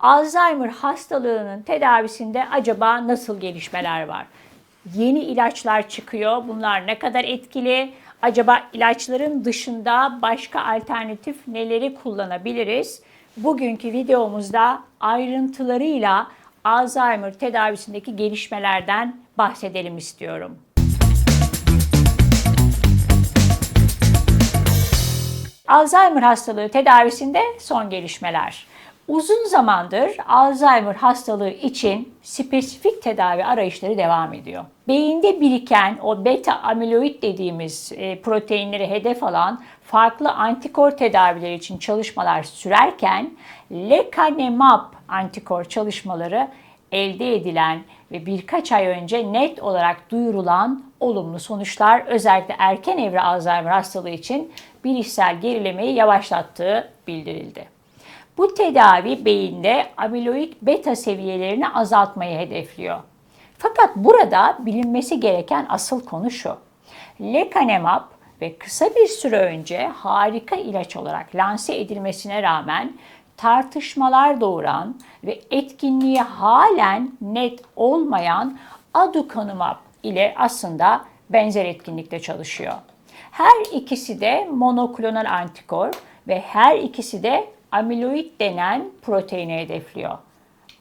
Alzheimer hastalığının tedavisinde acaba nasıl gelişmeler var? Yeni ilaçlar çıkıyor. Bunlar ne kadar etkili? Acaba ilaçların dışında başka alternatif neleri kullanabiliriz? Bugünkü videomuzda ayrıntılarıyla Alzheimer tedavisindeki gelişmelerden bahsedelim istiyorum. Alzheimer hastalığı tedavisinde son gelişmeler. Uzun zamandır Alzheimer hastalığı için spesifik tedavi arayışları devam ediyor. Beyinde biriken o beta amiloid dediğimiz e, proteinleri hedef alan farklı antikor tedavileri için çalışmalar sürerken lecanemab antikor çalışmaları elde edilen ve birkaç ay önce net olarak duyurulan olumlu sonuçlar özellikle erken evre Alzheimer hastalığı için bilişsel gerilemeyi yavaşlattığı bildirildi. Bu tedavi beyinde amiloid beta seviyelerini azaltmayı hedefliyor. Fakat burada bilinmesi gereken asıl konu şu. Lecanemab ve kısa bir süre önce harika ilaç olarak lanse edilmesine rağmen tartışmalar doğuran ve etkinliği halen net olmayan aducanumab ile aslında benzer etkinlikte çalışıyor. Her ikisi de monoklonal antikor ve her ikisi de amiloid denen proteini hedefliyor.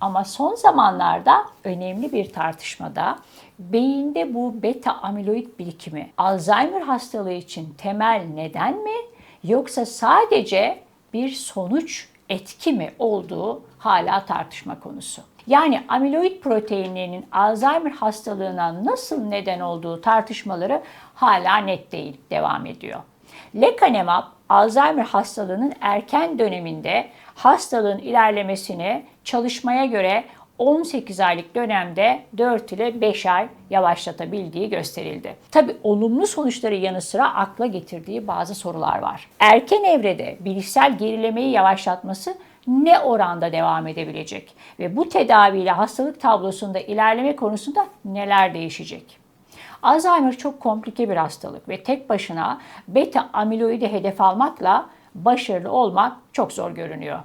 Ama son zamanlarda önemli bir tartışmada beyinde bu beta amiloid birikimi Alzheimer hastalığı için temel neden mi yoksa sadece bir sonuç etki mi olduğu hala tartışma konusu. Yani amiloid proteinlerinin Alzheimer hastalığına nasıl neden olduğu tartışmaları hala net değil, devam ediyor. Lecanemab Alzheimer hastalığının erken döneminde hastalığın ilerlemesini çalışmaya göre 18 aylık dönemde 4 ile 5 ay yavaşlatabildiği gösterildi. Tabi olumlu sonuçları yanı sıra akla getirdiği bazı sorular var. Erken evrede bilişsel gerilemeyi yavaşlatması ne oranda devam edebilecek ve bu tedaviyle hastalık tablosunda ilerleme konusunda neler değişecek? Alzheimer çok komplike bir hastalık ve tek başına beta amiloidi hedef almakla başarılı olmak çok zor görünüyor.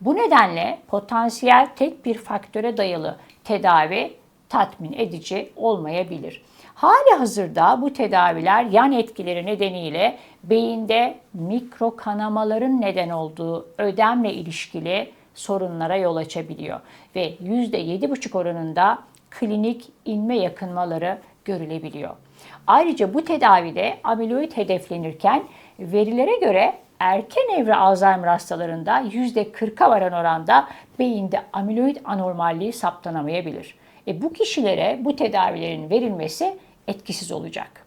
Bu nedenle potansiyel tek bir faktöre dayalı tedavi tatmin edici olmayabilir. Hali hazırda bu tedaviler yan etkileri nedeniyle beyinde mikro kanamaların neden olduğu ödemle ilişkili sorunlara yol açabiliyor ve %7,5 oranında klinik inme yakınmaları görülebiliyor. Ayrıca bu tedavide amiloid hedeflenirken verilere göre erken evre Alzheimer hastalarında %40'a varan oranda beyinde amiloid anormalliği saptanamayabilir. E bu kişilere bu tedavilerin verilmesi etkisiz olacak.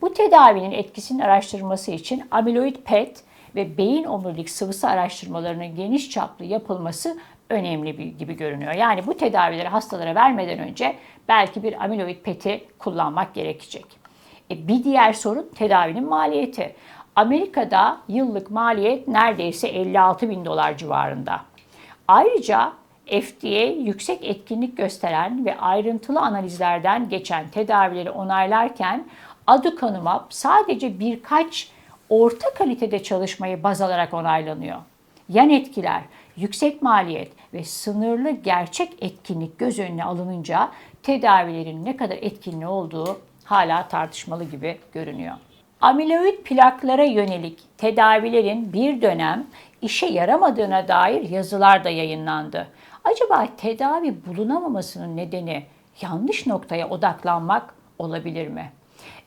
Bu tedavinin etkisinin araştırılması için amiloid PET ve beyin omurilik sıvısı araştırmalarının geniş çaplı yapılması önemli bir gibi görünüyor. Yani bu tedavileri hastalara vermeden önce belki bir amiloid PET'i kullanmak gerekecek. E bir diğer sorun tedavinin maliyeti. Amerika'da yıllık maliyet neredeyse 56 bin dolar civarında. Ayrıca FDA yüksek etkinlik gösteren ve ayrıntılı analizlerden geçen tedavileri onaylarken aducanumab sadece birkaç orta kalitede çalışmayı baz alarak onaylanıyor. Yan etkiler, yüksek maliyet ve sınırlı gerçek etkinlik göz önüne alınınca tedavilerin ne kadar etkinli olduğu hala tartışmalı gibi görünüyor. Amiloid plaklara yönelik tedavilerin bir dönem işe yaramadığına dair yazılar da yayınlandı. Acaba tedavi bulunamamasının nedeni yanlış noktaya odaklanmak olabilir mi?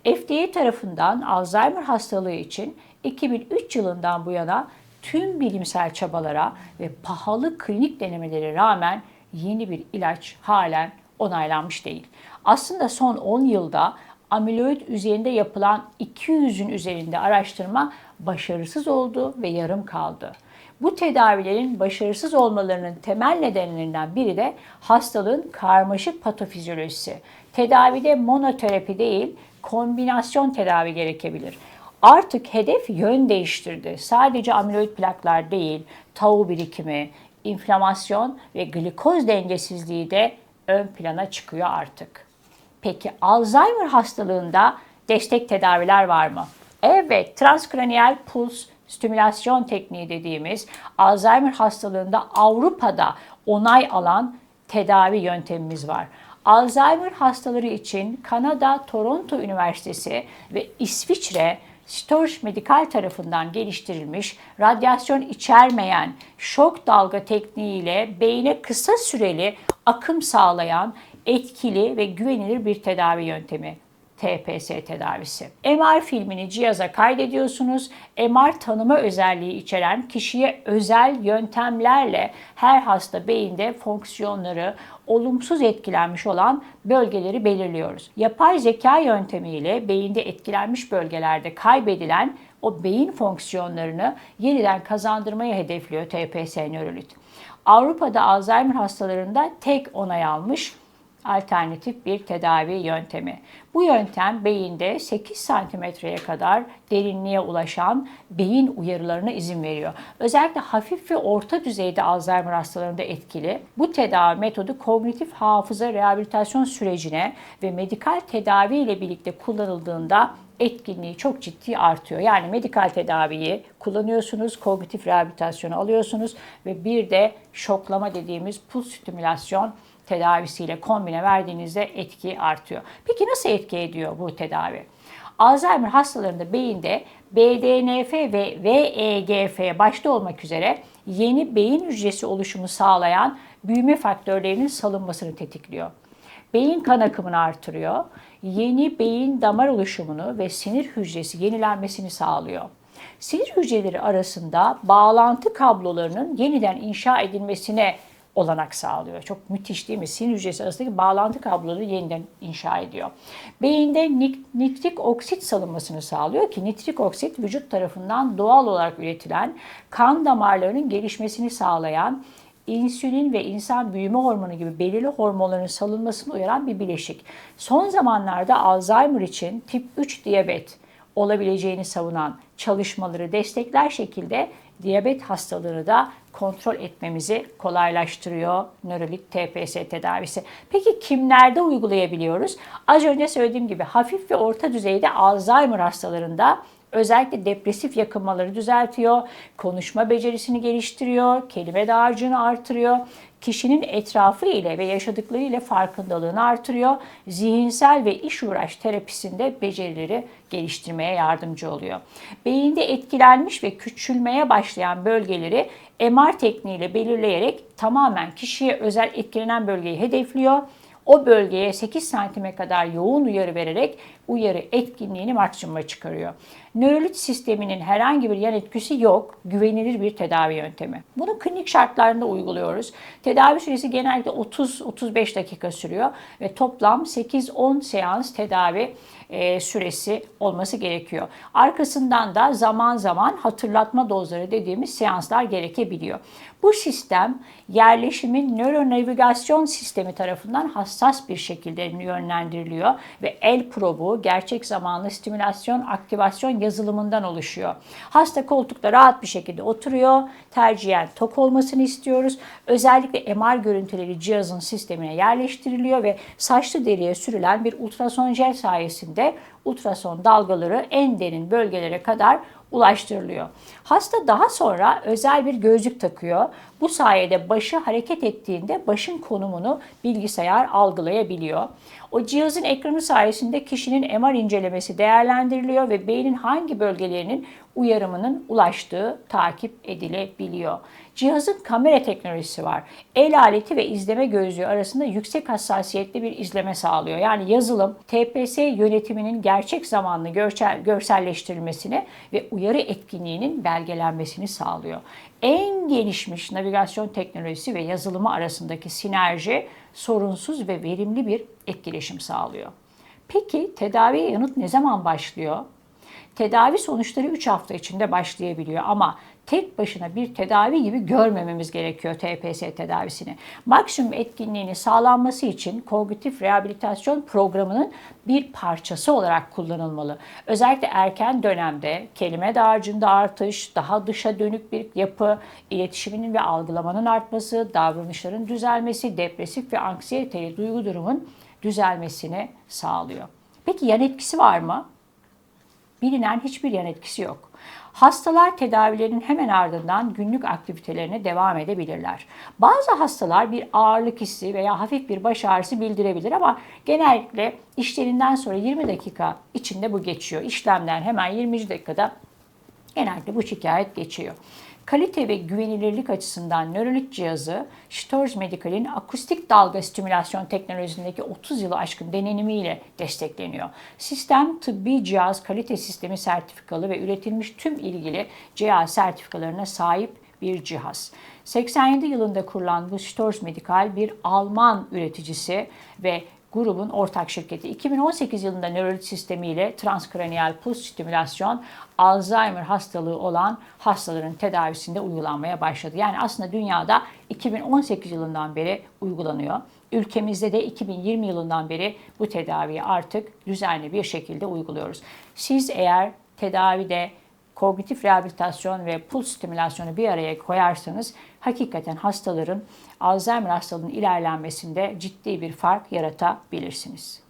FDA tarafından Alzheimer hastalığı için 2003 yılından bu yana tüm bilimsel çabalara ve pahalı klinik denemelere rağmen yeni bir ilaç halen onaylanmış değil. Aslında son 10 yılda amiloid üzerinde yapılan 200'ün üzerinde araştırma başarısız oldu ve yarım kaldı. Bu tedavilerin başarısız olmalarının temel nedenlerinden biri de hastalığın karmaşık patofizyolojisi. Tedavide monoterapi değil, kombinasyon tedavi gerekebilir. Artık hedef yön değiştirdi. Sadece amiloid plaklar değil, tau birikimi, inflamasyon ve glikoz dengesizliği de ön plana çıkıyor artık. Peki Alzheimer hastalığında destek tedaviler var mı? Evet, transkraniyel puls stimülasyon tekniği dediğimiz Alzheimer hastalığında Avrupa'da onay alan tedavi yöntemimiz var. Alzheimer hastaları için Kanada Toronto Üniversitesi ve İsviçre Storch Medical tarafından geliştirilmiş radyasyon içermeyen şok dalga tekniğiyle beyne kısa süreli akım sağlayan etkili ve güvenilir bir tedavi yöntemi. TPS tedavisi. MR filmini cihaza kaydediyorsunuz. MR tanıma özelliği içeren kişiye özel yöntemlerle her hasta beyinde fonksiyonları olumsuz etkilenmiş olan bölgeleri belirliyoruz. Yapay zeka yöntemiyle beyinde etkilenmiş bölgelerde kaybedilen o beyin fonksiyonlarını yeniden kazandırmayı hedefliyor TPS nörolit. Avrupa'da Alzheimer hastalarında tek onay almış alternatif bir tedavi yöntemi. Bu yöntem beyinde 8 santimetreye kadar derinliğe ulaşan beyin uyarılarına izin veriyor. Özellikle hafif ve orta düzeyde Alzheimer hastalarında etkili. Bu tedavi metodu kognitif hafıza rehabilitasyon sürecine ve medikal tedavi ile birlikte kullanıldığında etkinliği çok ciddi artıyor. Yani medikal tedaviyi kullanıyorsunuz, kognitif rehabilitasyonu alıyorsunuz ve bir de şoklama dediğimiz puls stimülasyon tedavisiyle kombine verdiğinizde etki artıyor. Peki nasıl etki ediyor bu tedavi? Alzheimer hastalarında beyinde BDNF ve VEGF başta olmak üzere yeni beyin hücresi oluşumu sağlayan büyüme faktörlerinin salınmasını tetikliyor. Beyin kan akımını artırıyor, yeni beyin damar oluşumunu ve sinir hücresi yenilenmesini sağlıyor. Sinir hücreleri arasında bağlantı kablolarının yeniden inşa edilmesine olanak sağlıyor. Çok müthiş değil mi? Sinir hücresi arasındaki bağlantı kabloları yeniden inşa ediyor. Beyinde nitrik oksit salınmasını sağlıyor ki nitrik oksit vücut tarafından doğal olarak üretilen kan damarlarının gelişmesini sağlayan insülin ve insan büyüme hormonu gibi belirli hormonların salınmasını uyaran bir bileşik. Son zamanlarda Alzheimer için tip 3 diyabet olabileceğini savunan çalışmaları destekler şekilde diyabet hastalığını da kontrol etmemizi kolaylaştırıyor nörolit TPS tedavisi. Peki kimlerde uygulayabiliyoruz? Az önce söylediğim gibi hafif ve orta düzeyde Alzheimer hastalarında özellikle depresif yakınmaları düzeltiyor, konuşma becerisini geliştiriyor, kelime dağarcığını artırıyor, kişinin etrafı ile ve yaşadıkları ile farkındalığını artırıyor, zihinsel ve iş uğraş terapisinde becerileri geliştirmeye yardımcı oluyor. Beyinde etkilenmiş ve küçülmeye başlayan bölgeleri MR tekniğiyle belirleyerek tamamen kişiye özel etkilenen bölgeyi hedefliyor o bölgeye 8 santime kadar yoğun uyarı vererek uyarı etkinliğini maksimuma çıkarıyor. Nörolit sisteminin herhangi bir yan etkisi yok, güvenilir bir tedavi yöntemi. Bunu klinik şartlarında uyguluyoruz. Tedavi süresi genellikle 30-35 dakika sürüyor ve toplam 8-10 seans tedavi e, süresi olması gerekiyor. Arkasından da zaman zaman hatırlatma dozları dediğimiz seanslar gerekebiliyor. Bu sistem yerleşimin nöronavigasyon sistemi tarafından hassas bir şekilde yönlendiriliyor ve el probu gerçek zamanlı stimülasyon aktivasyon yazılımından oluşuyor. Hasta koltukta rahat bir şekilde oturuyor. Tercihen tok olmasını istiyoruz. Özellikle MR görüntüleri cihazın sistemine yerleştiriliyor ve saçlı deriye sürülen bir ultrason jel sayesinde ultrason dalgaları en derin bölgelere kadar ulaştırılıyor. Hasta daha sonra özel bir gözlük takıyor. Bu sayede başı hareket ettiğinde başın konumunu bilgisayar algılayabiliyor. O cihazın ekranı sayesinde kişinin MR incelemesi değerlendiriliyor ve beynin hangi bölgelerinin uyarımının ulaştığı takip edilebiliyor. Cihazın kamera teknolojisi var. El aleti ve izleme gözlüğü arasında yüksek hassasiyetli bir izleme sağlıyor. Yani yazılım TPS yönetiminin gerçek zamanlı görsel, görselleştirilmesini ve uyarı etkinliğinin belgelenmesini sağlıyor. En gelişmiş navigasyon teknolojisi ve yazılımı arasındaki sinerji sorunsuz ve verimli bir etkileşim sağlıyor. Peki tedaviye yanıt ne zaman başlıyor? Tedavi sonuçları 3 hafta içinde başlayabiliyor ama tek başına bir tedavi gibi görmememiz gerekiyor TPS tedavisini. Maksimum etkinliğini sağlanması için kognitif rehabilitasyon programının bir parçası olarak kullanılmalı. Özellikle erken dönemde kelime dağarcığında artış, daha dışa dönük bir yapı, iletişiminin ve algılamanın artması, davranışların düzelmesi, depresif ve anksiyeteli duygu durumun düzelmesini sağlıyor. Peki yan etkisi var mı? Bilinen hiçbir yan etkisi yok. Hastalar tedavilerin hemen ardından günlük aktivitelerine devam edebilirler. Bazı hastalar bir ağırlık hissi veya hafif bir baş ağrısı bildirebilir ama genellikle işlerinden sonra 20 dakika içinde bu geçiyor. İşlemden hemen 20 dakikada genellikle bu şikayet geçiyor. Kalite ve güvenilirlik açısından nörolit cihazı Storz Medical'in akustik dalga stimülasyon teknolojisindeki 30 yılı aşkın deneyimiyle destekleniyor. Sistem tıbbi cihaz kalite sistemi sertifikalı ve üretilmiş tüm ilgili cihaz sertifikalarına sahip bir cihaz. 87 yılında kurulan bu Storz Medical bir Alman üreticisi ve grubun ortak şirketi. 2018 yılında nörolit sistemiyle transkraniyal puls stimülasyon Alzheimer hastalığı olan hastaların tedavisinde uygulanmaya başladı. Yani aslında dünyada 2018 yılından beri uygulanıyor. Ülkemizde de 2020 yılından beri bu tedaviyi artık düzenli bir şekilde uyguluyoruz. Siz eğer tedavide kognitif rehabilitasyon ve puls stimülasyonu bir araya koyarsanız hakikaten hastaların Alzheimer hastalığının ilerlenmesinde ciddi bir fark yaratabilirsiniz.